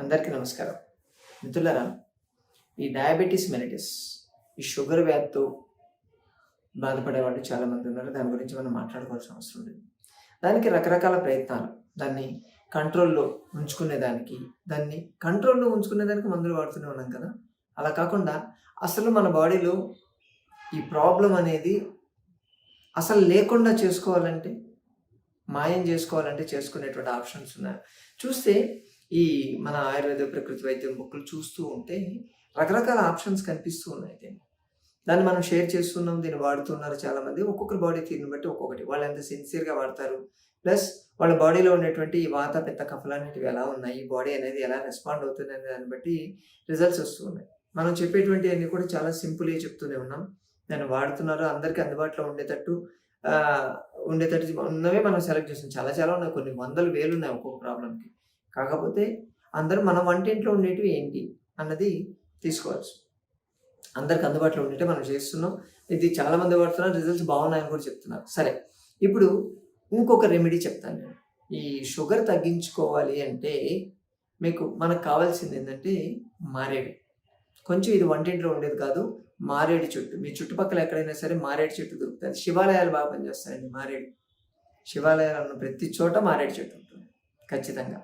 అందరికీ నమస్కారం. మిత్రులరా ఈ డయాబెటీస్ మెలిటిస్ ఈ షుగర్ వ్యాధితో బాధపడే వాళ్ళు చాలామంది ఉన్నారు. దాని గురించి మనం మాట్లాడుకోవాల్సిన అవసరం లేదు. దానికి రకరకాల ప్రయత్నాలు. దాన్ని కంట్రోల్లో ఉంచుకునేదానికి దాన్ని కంట్రోల్లో ఉంచుకునేదానికి మందులు వాడుతూనే ఉన్నాం కదా. అలా కాకుండా అసలు మన బాడీలో ఈ ప్రాబ్లం అనేది అసలు లేకుండా చేసుకోవాలంటే మాయం చేసుకోవాలంటే చేసుకునేటువంటి ఆప్షన్స్ ఉన్నాయి. చూస్తే ఈ మన ఆయుర్వేద ప్రకృతి వైద్యం బుక్కులు చూస్తూ ఉంటే రకరకాల ఆప్షన్స్ కనిపిస్తూ ఉన్నాయి దీన్ని దాన్ని మనం షేర్ చేస్తున్నాం దీన్ని వాడుతున్నారు చాలామంది. ఒక్కొక్కరి బాడీ తీరుని బట్టి ఒక్కొక్కటి. వాళ్ళు ఎంత సిన్సియర్గా వాడతారు. ప్లస్ వాళ్ళ బాడీలో ఉండేటువంటి ఈ వాత పెద్ద కఫలు అనేటివి ఎలా ఉన్నాయి? ఈ బాడీ అనేది ఎలా రెస్పాండ్ అవుతుంది అనే దాన్ని బట్టి రిజల్ట్స్ వస్తూ ఉన్నాయి. మనం చెప్పేటువంటి అన్ని కూడా చాలా సింపుల్గా చెప్తూనే ఉన్నాం. దాన్ని వాడుతున్నారు. అందరికీ అందుబాటులో ఉండేటట్టు ఉండేటట్టు ఉన్నవే మనం సెలెక్ట్ చేస్తున్నాం. చాలా చాలా ఉన్నాయి. కొన్ని వందలు వేలు ఉన్నాయి ఒక్కొక్క ప్రాబ్లంకి కాకపోతే అందరూ మన వంటింట్లో ఉండేటివి ఏంటి అన్నది తీసుకోవచ్చు. అందరికి అందుబాటులో ఉండేటే మనం చేస్తున్నాం. ఇది చాలా మంది రిజల్ట్స్ బాగున్నాయని కూడా చెప్తున్నారు. సరే ఇప్పుడు ఇంకొక రెమెడీ చెప్తాను నేను. ఈ షుగర్ తగ్గించుకోవాలి అంటే మీకు మనకు కావాల్సింది ఏంటంటే మారేడు. కొంచెం ఇది వంటింట్లో ఉండేది కాదు మారేడు చెట్టు. మీ చుట్టుపక్కల ఎక్కడైనా సరే మారేడు చెట్టు దొరుకుతుంది. శివాలయాలు బాగా పనిచేస్తాయండి మారేడు. శివాలయాలు ఉన్న ప్రతి చోట మారేడు చెట్టు ఉంటుంది ఖచ్చితంగా.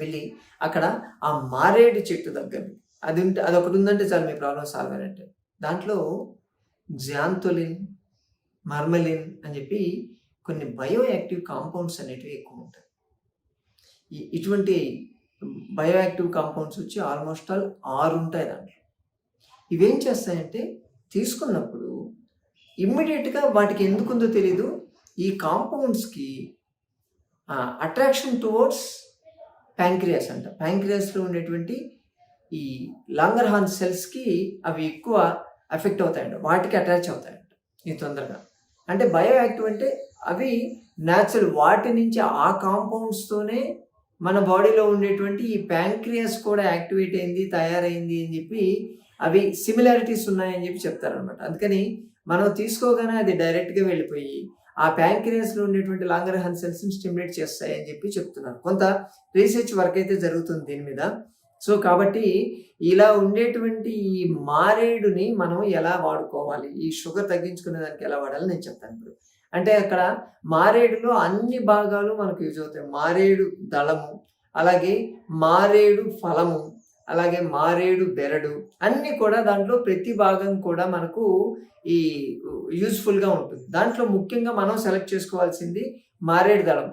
వెళ్ళి అక్కడ ఆ మారేడు చెట్టు దగ్గర అది ఉంటే అది ఒకటి ఉందంటే చాలు మీ ప్రాబ్లం సాల్వ్ అయినట్టే. దాంట్లో జాంతోలిన్ మర్మలిన్ అని చెప్పి కొన్ని బయో యాక్టివ్ కాంపౌండ్స్ అనేటివి ఎక్కువ ఉంటాయి. ఇటువంటి బయో యాక్టివ్ కాంపౌండ్స్ వచ్చి ఆల్మోస్ట్ ఆల్ ఆరు ఉంటాయి దాంట్లో. ఇవేం చేస్తాయంటే తీసుకున్నప్పుడు ఇమ్మీడియట్గా వాటికి ఎందుకుందో తెలీదు. ఈ కాంపౌండ్స్కి అట్రాక్షన్ టువర్డ్స్ ప్యాంక్రియాస్ అంట. ప్యాంక్రియాస్లో ఉండేటువంటి ఈ లాంగర్ హార్న్ సెల్స్కి అవి ఎక్కువ ఎఫెక్ట్ అవుతాయంట. వాటికి అటాచ్ అవుతాయంట ఈ తొందరగా. అంటే బయో యాక్టివ్ అంటే అవి న్యాచురల్ వాటి నుంచి ఆ కాంపౌండ్స్తోనే మన బాడీలో ఉండేటువంటి ఈ ప్యాంక్రియాస్ కూడా యాక్టివేట్ అయింది తయారైంది అని చెప్పి అవి సిమిలారిటీస్ ఉన్నాయని చెప్పి చెప్తారనమాట అందుకని మనం తీసుకోగానే అది డైరెక్ట్గా వెళ్ళిపోయి ఆ ప్యాంక్రియస్లో ఉండేటువంటి లాంగర్ హన్ సెల్స్ని స్టిమ్యులేట్ చేస్తాయి అని చెప్పి చెప్తున్నారు. కొంత రీసెర్చ్ వర్క్ అయితే జరుగుతుంది దీని మీద. సో కాబట్టి ఇలా ఉండేటువంటి ఈ మారేడుని మనం ఎలా వాడుకోవాలి? ఈ షుగర్ తగ్గించుకునే దానికి ఎలా వాడాలి? నేను చెప్తాను ఇప్పుడు. అంటే అక్కడ మారేడులో అన్ని భాగాలు మనకు యూజ్ అవుతాయి. మారేడు దళము అలాగే మారేడు ఫలము అలాగే మారేడు బెరడు అన్నీ కూడా దాంట్లో ప్రతి భాగం కూడా మనకు ఈ యూస్ఫుల్గా ఉంటుంది. దాంట్లో ముఖ్యంగా మనం సెలెక్ట్ చేసుకోవాల్సింది మారేడు దళం.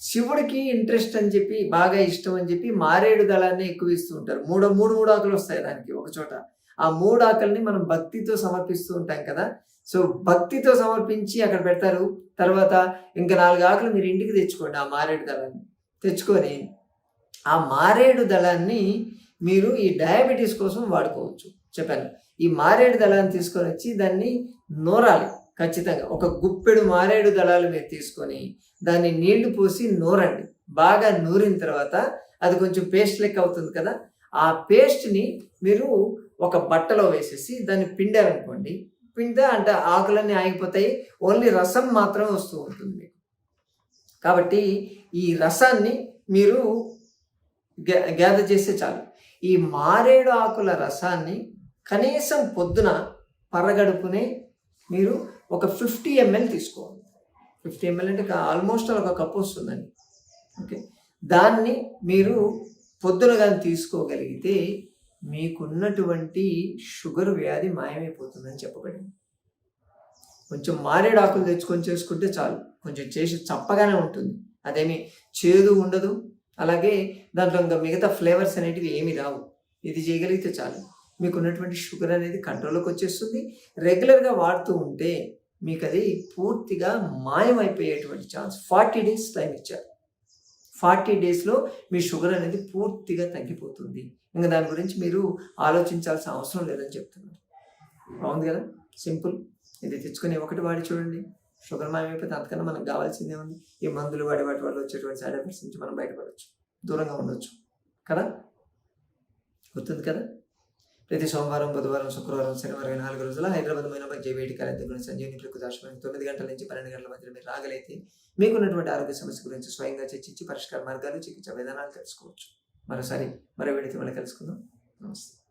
శివుడికి ఇంట్రెస్ట్ అని చెప్పి బాగా ఇష్టం అని చెప్పి మారేడు దళాన్ని ఎక్కువ ఇస్తూ ఉంటారు. మూడు మూడు మూడు ఆకులు వస్తాయి దానికి ఒక చోట. ఆ మూడు ఆకుల్ని మనం భక్తితో సమర్పిస్తూ ఉంటాం కదా. సో భక్తితో సమర్పించి అక్కడ పెడతారు. తర్వాత ఇంకా నాలుగు ఆకులు మీరు ఇంటికి తెచ్చుకోండి ఆ మారేడు దళాన్ని. తెచ్చుకొని ఆ మారేడు దళాన్ని మీరు ఈ డయాబెటీస్ కోసం వాడుకోవచ్చు. చెప్పాను. ఈ మారేడు దళాన్ని తీసుకొని వచ్చి దాన్ని నూరాలి. ఖచ్చితంగా. ఒక గుప్పెడు మారేడు దళాలు మీరు తీసుకొని దాన్ని నీళ్ళు పోసి నూరండి. బాగా నూరిన తర్వాత అది కొంచెం పేస్ట్ లెక్క అవుతుంది కదా ఆ పేస్ట్ని మీరు ఒక బట్టలో వేసేసి దాన్ని పిండారనుకోండి. పిండితే అంటే ఆకులన్నీ ఆగిపోతాయి. ఓన్లీ రసం మాత్రమే వస్తూ ఉంటుంది మీకు. కాబట్టి ఈ రసాన్ని మీరు గ్యాదర్ చేస్తే చాలు. ఈ మారేడు ఆకుల రసాన్ని కనీసం పొద్దున పరగడుపునే మీరు ఒక ఫిఫ్టీ ఎంఎల్ తీసుకోవాలి. ఫిఫ్టీ ఎంఎల్ అంటే ఆల్మోస్ట్ ఒక కప్ వస్తుందండి. ఓకే? దాన్ని మీరు పొద్దున కానీ తీసుకోగలిగితే మీకున్నటువంటి షుగర్ వ్యాధి మాయమైపోతుందని చెప్పబడింది. కొంచెం మారేడు ఆకులు తెచ్చుకొని చేసుకుంటే చాలు. కొంచెం చేసి చప్పగానే ఉంటుంది. అదేమి చేదు ఉండదు. అలాగే దాంట్లో ఇంకా మిగతా ఫ్లేవర్స్ అనేటివి ఏమి రావు. ఇది చేయగలిగితే చాలు. మీకు ఉన్నటువంటి షుగర్ అనేది కంట్రోల్లోకి వచ్చేస్తుంది. రెగ్యులర్గా వాడుతూ ఉంటే మీకు అది పూర్తిగా మాయమైపోయేటువంటి ఛాన్స్. ఫార్టీ డేస్ టైం ఇచ్చారు. ఫార్టీ డేస్లో మీ షుగర్ అనేది పూర్తిగా తగ్గిపోతుంది. ఇంకా దాని గురించి మీరు ఆలోచించాల్సిన అవసరం లేదని చెప్తున్నారు బాగుంది కదా? సింపుల్. ఇది తెచ్చుకొని ఒకటి వాడి చూడండి. షుగర్ మాయమైపోతే అంతకన్నా మనకు కావాల్సింది ఏముంది? ఈ మందులు వాడి వాటి వల్ల వచ్చేటువంటి సైడ్ ఎఫెక్ట్స్ నుంచి మనం బయటపడవచ్చు దూరంగా ఉండొచ్చు. కదా? గుర్తుంది కదా? ప్రతి సోమవారం బుధవారం శుక్రవారం శనివారం నాలుగు రోజుల హైదరాబాద్ మైనాబాద్ జేవేటి కాలేజ్ దగ్గర సంజీవని ప్రకృతి ఆశ్రమం తొమ్మిది గంటల నుంచి పన్నెండు గంటల మధ్య మీరు రాగలైతే మీకున్నటువంటి ఆరోగ్య సమస్య గురించి స్వయంగా చర్చించి పరిష్కార మార్గాలు చికిత్స విధానాలు తెలుసుకోవచ్చు. మరోసారి మరో వీడియోతో మళ్ళీ కలుసుకుందాం. నమస్తే.